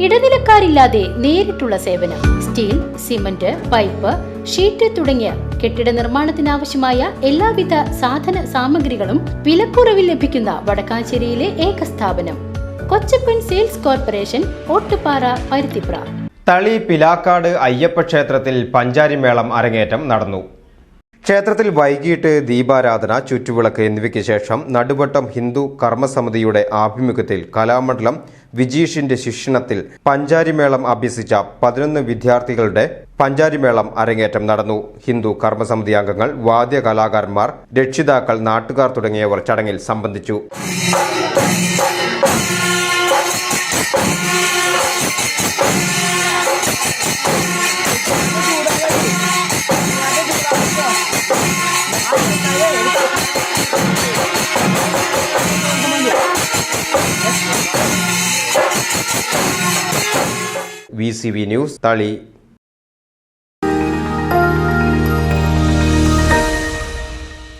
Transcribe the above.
ഇടനിലക്കാരില്ലാതെ നേരിട്ടുള്ള സേവനം steel cement pipe sheet തുടങ്ങിയ കെട്ടിട നിർമ്മാണത്തിനാവശ്യമായ എല്ലാവിധ സാധന സാമഗ്രികളും വിലക്കുറവിൽ ലഭിക്കുന്ന വടക്കാഞ്ചേരിയിലെ ഏക സ്ഥാപനം കൊച്ചപ്പൻ സെയിൽസ് കോർപ്പറേഷൻ ഓട്ടുപാറ പരുത്തിപ്ര. തളി പിലാക്കാട് അയ്യപ്പ ക്ഷേത്രത്തിൽ പഞ്ചാരിമേളം അരങ്ങേറ്റം നടന്നു. ക്ഷേത്രത്തിൽ വൈകിട്ട് ദീപാരാധന ചുറ്റുവിളക്ക് എന്നിവയ്ക്ക് ശേഷം നടുവട്ടം ഹിന്ദു കർമ്മസമിതിയുടെ ആഭിമുഖ്യത്തിൽ കലാമണ്ഡലം വിജീഷിന്റെ ശിക്ഷണത്തിൽ പഞ്ചാരിമേളം അഭ്യസിച്ച പതിനൊന്ന് വിദ്യാർത്ഥികളുടെ പഞ്ചാരിമേളം അരങ്ങേറ്റം നടന്നു. ഹിന്ദു കർമ്മസമിതി അംഗങ്ങൾ വാദ്യ കലാകാരന്മാർ രക്ഷിതാക്കൾ നാട്ടുകാർ തുടങ്ങിയവർ ചടങ്ങിൽ സംബന്ധിച്ചു. V C V news Thali